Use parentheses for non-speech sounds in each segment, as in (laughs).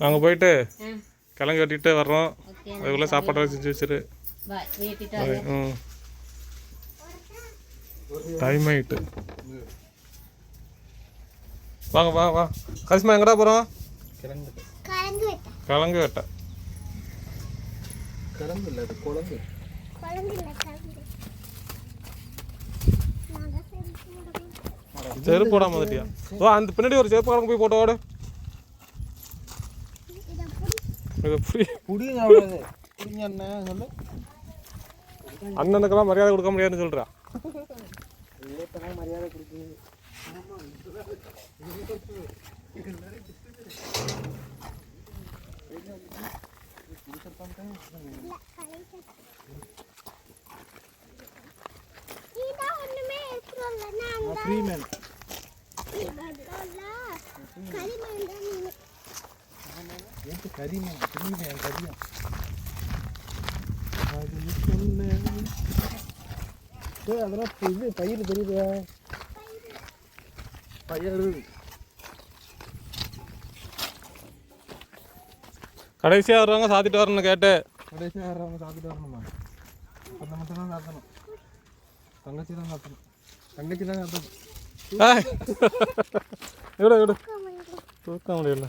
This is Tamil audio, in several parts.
நாங்கள் போயிட்டு ஆ. கிழங்கு வெட்டிட்டு வர்றோம். அதுக்குள்ளே சாப்பாடு செஞ்சு வச்சிரு. ம் டைம் ஆகிட்டு வாங்க வாங்க வா கரிசமா எங்கடா போகிறோம் கிழங்கு கிழங்கு வெட்ட. கிழங்கு இல்லை அது குழம்பு. செருப்பு போடாம வந்துட்டியா? ஓ அந்த பின்னாடி ஒரு செருப்பு கலங்க போய் போட்டு ஓடு. இதை பிடி இது புரி புடிங்க அவ்வளவு புடிங்க அண்ணன் சொல்லு. அண்ணனுக்கெல்லாம் மரியாதை கொடுக்க முடியாதுன்னு சொல்கிறா மரியாதை கொடுக்குது இருக்கிறோம்ல களிமண் ஏத்து கரிமேன் ஃப்ரீமேன் கரியம் அது அதெல்லாம் இது பயிர் தெரியுதா பயிர் கடைசியாக வருவாங்க சாத்திட்டு வரணும்னு கேட்டு கடைசியாக வர்றவங்க சாப்பிட்டு வரணுமா? அந்த மட்டும் தான் சாத்தணும். தங்கச்சி தான் சாத்தணும். தங்கச்சி தான் சாத்தணும். விடு (laughs) விடு தூக்க முடியல.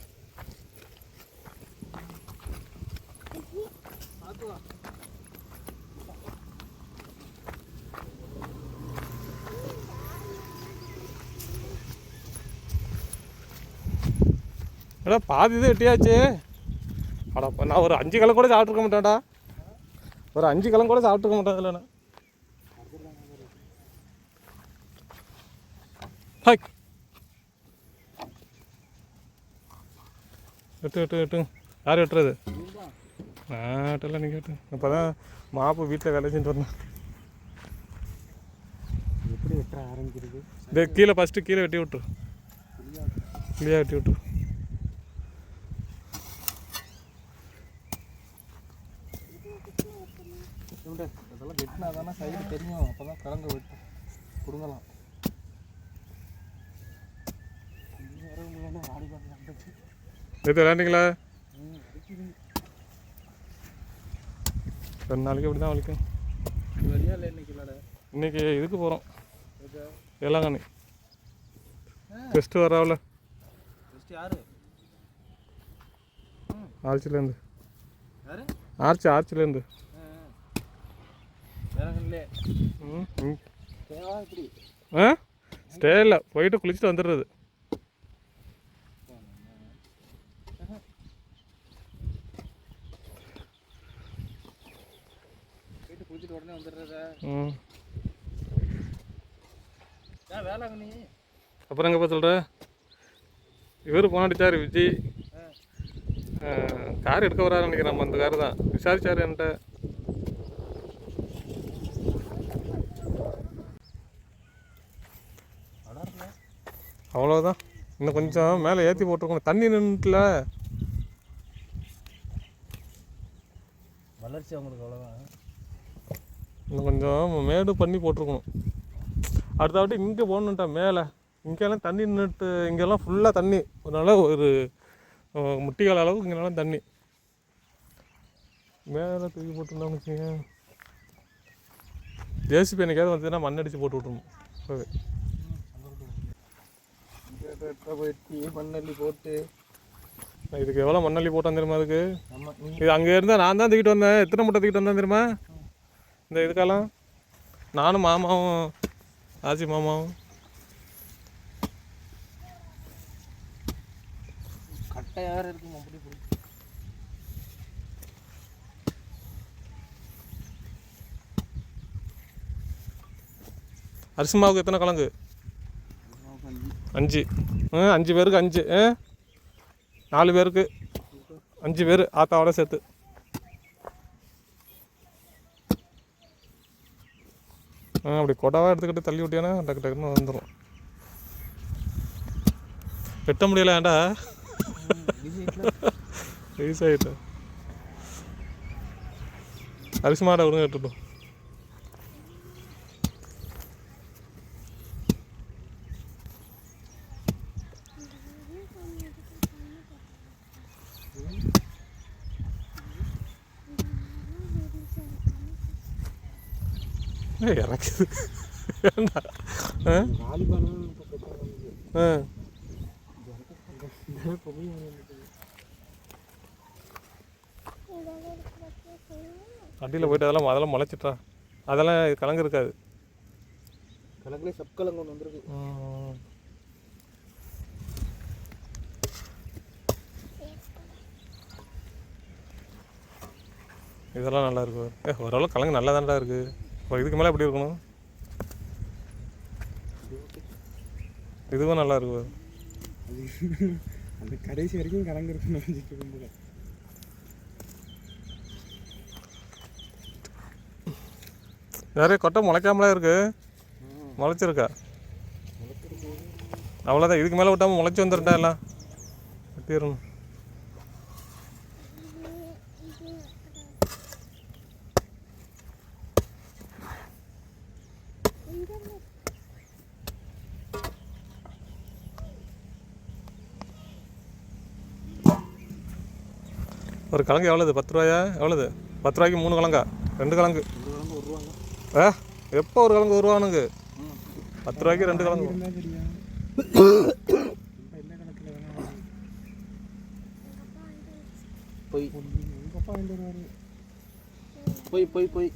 எடா பாதி இது வெட்டியாச்சு. அடா நான் ஒரு அஞ்சு கிழங்கு கூட சாப்பிட்ருக்க மாட்டேன்டா. ஒரு அஞ்சு கிழங்கு கூட சாப்பிட்ருக்க மாட்டேன் நான். ஹாய். வெட்டு வெட்டு வெட்டு. யார் வெட்டுறது? நான் வெட்டல நீங்கள் வெட்டு இப்போ தான் மாப்பு வீட்டில் வேலை செஞ்சுட்டு வரணும் எப்படி வெட்ட ஆரம்பிக்கிறது? இந்த கீழே ஃபஸ்ட்டு கீழே வெட்டி விட்ரு கிளியாக வெட்டி விட்ரு இவன்ட, இதெல்லாம் வெட்டினா தானே சைடு தெரியும். அப்போ தான் கிழங்கு வெட்டு. கொடுங்கலாம். இது விளாண்டிங்களா ரெண்டு நாளைக்கு இப்படி தான் வலிக்கும். இன்னைக்கு இதுக்கு போகிறோம் வேளாங்கண்ணி ஃபெஸ்ட்டு வராவில். ஆர்ச்சிலேருந்து. யாரு? ஆர்ச்சி ஆர்ச்சிலேருந்து வேற இல்லையே ம் ம். தேவா இப்படி ஆ? ஸ்டே இல்லை போயிட்டு குளிச்சுட்டு வந்துடுறது. உடனே வந்துடுறதா. ம். ஏன் வேளாங்கண்ணி அப்புறம் எங்கே பார்த்து சொல்கிற இவர் போனாடிச்சார் விஜய் கார் எடுக்க வராரு நினைக்கிறேன் நம்ம அந்த கார் தான். விசாரிச்சார் என்கிட்ட. அவ்வளோதான் இன்னும் கொஞ்சம் மேலே ஏற்றி போட்டிருக்கணும் தண்ணி நின்றுட்டுல வளர்ச்சி அவங்களுக்கு அவ்வளோதான் இன்னும் கொஞ்சம் மேடு பண்ணி போட்டிருக்கணும். அடுத்த வாட்டி இங்கே போகணுன்ட்டா மேலே. இங்கெல்லாம் தண்ணி நின்றுட்டு இங்கெல்லாம் ஃபுல்லாக தண்ணி. அதனால ஒரு முட்டிக்கால் அளவுக்கு இங்கெல்லாம் தண்ணி. மேலே தூக்கி போட்டிருந்தோம்னு வச்சுங்க ஜேசிபி என்னைக்காவது வந்ததுன்னா மண் அடித்து போட்டு விட்ருணும் ஓகே வெட்ட போயிட்டு மண்ணள்ளி போட்டு. இதுக்கு எவ்வளோ மண்ணள்ளி போட்டான் தெரியுமா அதுக்கு? இது அங்கே இருந்தால் நான் தான் தூக்கிட்டு வந்தேன். எத்தனை மூட்டை தூக்கிட்டு வந்தேன் தெரியுமா? இந்த இதுக்கெல்லாம். நானும் மாமாவும் ஆச்சி மாமாவும். கட்டை அப்படி அரிசி மாவுக்கு எத்தனை கிழங்கு அஞ்சு. அஞ்சு பேருக்கு அஞ்சு. நாலு பேருக்கு அஞ்சு பேர் ஆத்தாவோட சேர்த்து. ஆ அப்படி கொடாவாக எடுத்துக்கிட்டு தள்ளி விட்டியானா டக்கு டக்குன்னு வந்துடும் வெட்ட முடியல ஏன்டா? வயசாகிட்ட அரிசி மாடை விடுங்க எடுத்துட்டோம் ஏய், இறக்குது ஏன்டா ஆ வாலிபால் இப்போ பெட்டராக இருந்தது ஆ இப்போ போய் அடியில் போயிட்டு அதெல்லாம் அதெல்லாம் முளைச்சிட்டா. அதெல்லாம் கலங்கு இருக்காது. கலங்களே சப்கலங்க ஒன்று வந்திருக்கு. இதெல்லாம் நல்லா இருக்கு. ஏ ஓரளவு கலங்கு நல்லா தான்டா இருக்கு. இப்போ இதுக்கு மேலே எப்படி இருக்கணும்? இதுவும் நல்லா இருக்கு. அது கடைசி வரைக்கும் கலங்க இருக்குன்னு நினச்சிட்டு இருந்தது நிறைய கொட்டை முளைக்காமலே இருக்கு. முளைச்சிருக்கா? அவ்வளோதான் இதுக்கு மேலே விட்டாமல் முளைச்சி வந்துருட்டா எல்லாம்? வெட்டிடணும். ஒரு கிழங்கு எவ்வளோது பத்து ரூபாயா? எவ்வளோது பத்து ரூபாய்க்கு மூணு கிழங்கா ரெண்டு கிழங்கு ஆ? எப்போ ஒரு கிழங்கு ஒரு ரூபானுங்க பத்து ரூபாய்க்கு ரெண்டு கிழங்கு போய். போய் போய் போய்.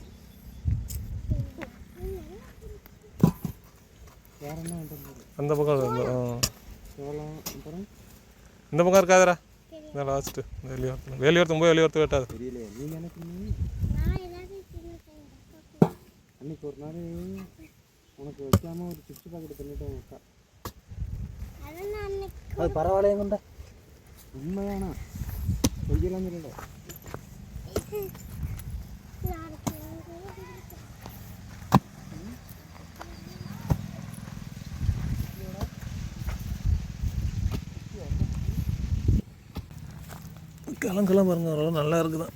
அந்த பக்கம். இந்த பக்கம் இருக்காதுடா. இந்த லாஸ்ட்டு வெளியோரத்தில் வெளியோரத்தும் போய் வெளியோரத்து வெட்டாது. அன்னைக்கு ஒரு நாள் உனக்கு வைக்காம ஒரு சிப்ஸ் பாக்கெட் பண்ணிட்டு அக்கா. அது பரவாயில்லையே கொண்ட. உண்மையானா? பொய்யெல்லாம் சொல்லல நாளைக்கு கிழங்குலாம் பாருங்க ஓரளவு நல்லா இருக்குதான்.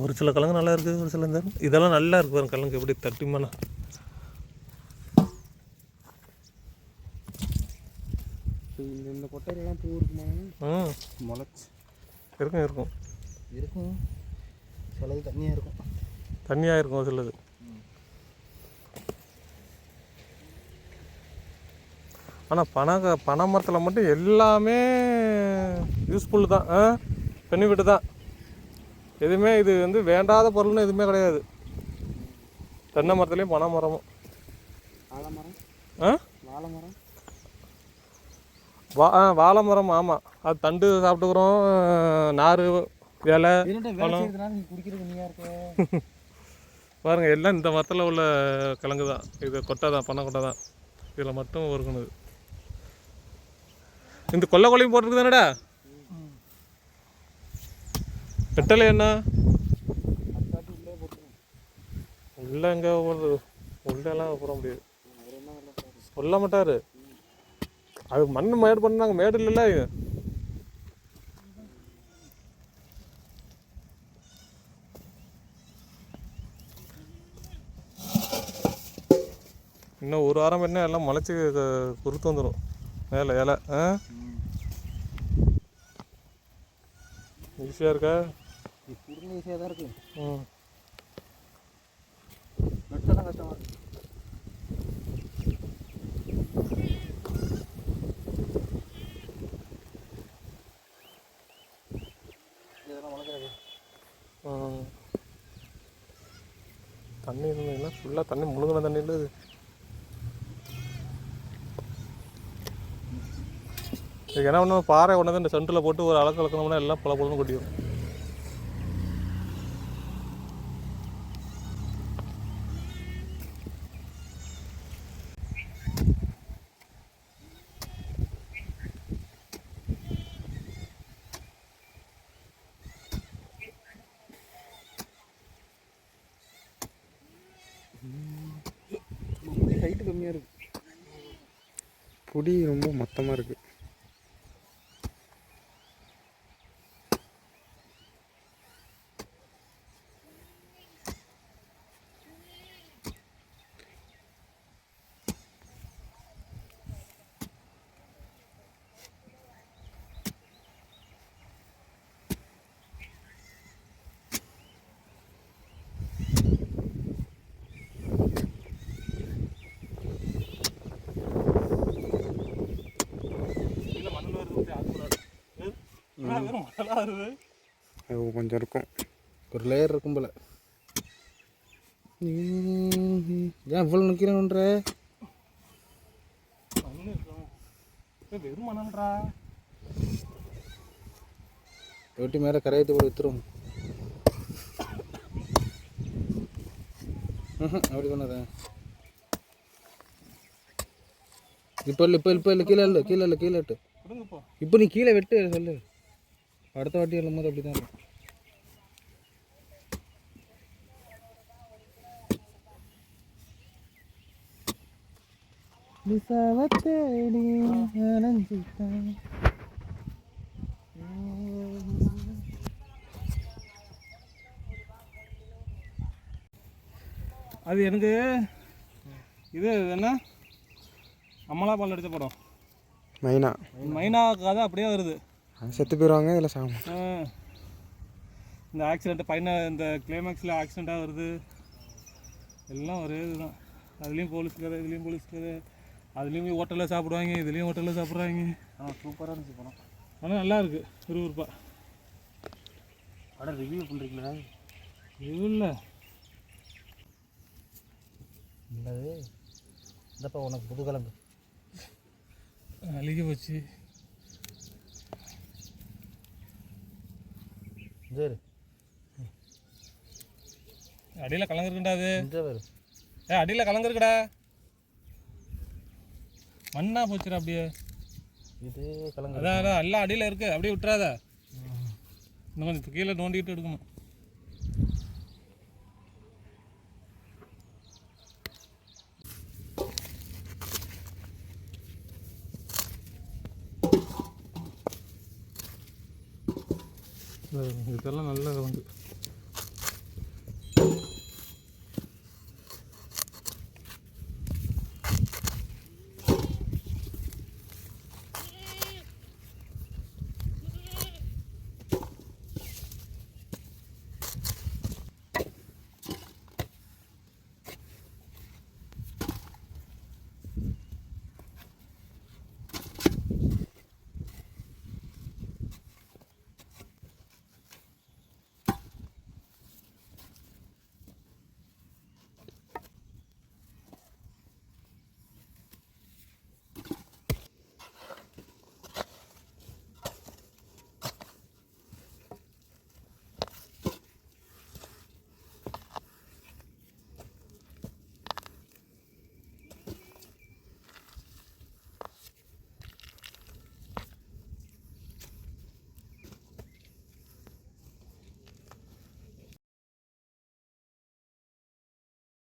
ஒரு சில கிழங்கு நல்லா இருக்குது ஒரு சில இந்த இதெல்லாம் நல்லா இருக்கு பாருங்க கிழங்கு எப்படி தட்டிமான இந்த கொட்டையிலலாம் பூ இருக்குமா? ம். முளைச்சி. இருக்கும் இருக்கும். இருக்கும். சிலது தண்ணியாக இருக்கும். தண்ணியாக இருக்கும் சிலது. ஆனால் பனை பனை மரத்தில் மட்டும் எல்லாமே யூஸ்ஃபுல் தான். ஆ? பெனிஃபிட் தான். எதுவுமே இது வந்து வேண்டாத பொருள்னு எதுவுமே கிடையாது. தென்னை மரத்துலேயும் பனை மரமும். ஆ? வா ஆ வாழை மரம் ஆமாம் அது தண்டு சாப்பிட்டுக்கிறோம் நார் இலை என்னட்ட வேலை செய்யறதுனால நீ குடிக்கிறது நீயாக இருக்க? (laughs) பாருங்க எல்லாம் இந்த மரத்தில் உள்ள கிழங்கு தான். இது கொட்டை தான் பண்ணை கொட்டை தான். இதில் மட்டும் ஒருக்கணுது இந்த கொல்லை கொல்லையும் போட்டிருக்கு தானடா வெட்டலை என்ன உள்ளே போட்டுருவோம் எங்கே போடுறது உள்ளெல்லாம் போட முடியாது சொல்ல மாட்டாரு அது மண் மேடு பண்ணாங்க மேடு இல்லைல்ல இன்னும் ஒரு வாரம் என்ன எல்லாம் முளைச்சி குறுத்து வந்துடும் மேலே இலை ஆ ஈஸியாக இருக்கா குடுங்க ஈஸியாக தான் இருக்கு ம் நட்டெல்லாம் கஷ்டமாக. தண்ணி இருந்ததுன்னா ஃபுல்லாக தண்ணி முழுங்கின தண்ணி இல்லை இது இதுக்கு என்ன பண்ணணும் பாறை கொண்டு வந்து இந்த சென்டரில் போட்டு ஒரு அளக்கு அளக்கணும்னா எல்லாம் பல பழம்னு கொட்டிடும் கம்மியாக இருக்கு கொடி ரொம்ப மொத்தமாக இருக்குது இல்லை மண்ணில் வருது அது கூடாது வெறும் மணலாக வருது அது கொஞ்சம் இருக்கும். ஒரு லேயர் இருக்கும் போல. ஏன் இவ்வளோ நிற்கிறேன்ற வெறும் மணல்றா வெட்டி மேலே கரையத்தை கூட வித்துரும். அப்படி பண்ணாத. இப்போ இல்லை இப்போ இப்போ இல்லை கீழே இல்லை கீழே இல்லை கீழே விட்டு இப்போ நீ கீழே வெட்டு சொல்லு. அடுத்த வாட்டி எழும் போது அப்படி தான் இருக்கும் தேடி அலைஞ்சிட்டேன். அது எனக்கு இது என்ன? அம்மலா பால் அடித்த படம். மைனா. மைனா கதை அப்படியே வருது. செத்து போயிடுவாங்க இதில் சாகும். ஆ. இந்த ஆக்சிடென்ட் பையனை இந்த கிளைமேக்ஸில் ஆக்சிடெண்ட்டாக வருது. எல்லாம் ஒரே இதுதான். அதுலேயும் போலீஸ் கதை இதுலேயும் போலீஸ் கதை. அதுலேயும் ஹோட்டலில் சாப்பிடுவாங்க இதுலேயும் ஹோட்டலில் சாப்பிட்றாங்க. ஆ சூப்பராக இருந்துச்சு படம். ஆனால் நல்லா இருக்கு. விறுவிறுப்பா. படம் ரிவ்யூ பண்ணுறீங்களா இல்லை. என்னது? இந்தப்பா உனக்கு புது கிழங்கு அழுகி போச்சு. அடியில் கலங்குருக்குண்டா அது. ஏ அடியில் கலங்குருக்குடா மண்ணா போச்சுடா அப்படியே. இது கிழங்கு அதான் அதான் எல்லாம் அடியில் இருக்கு. அப்படியே விட்டுறாத. இன்னும் கொஞ்சம் கீழே நோண்டிட்டு எடுக்கணும். இதெல்லாம் நல்ல வந்து.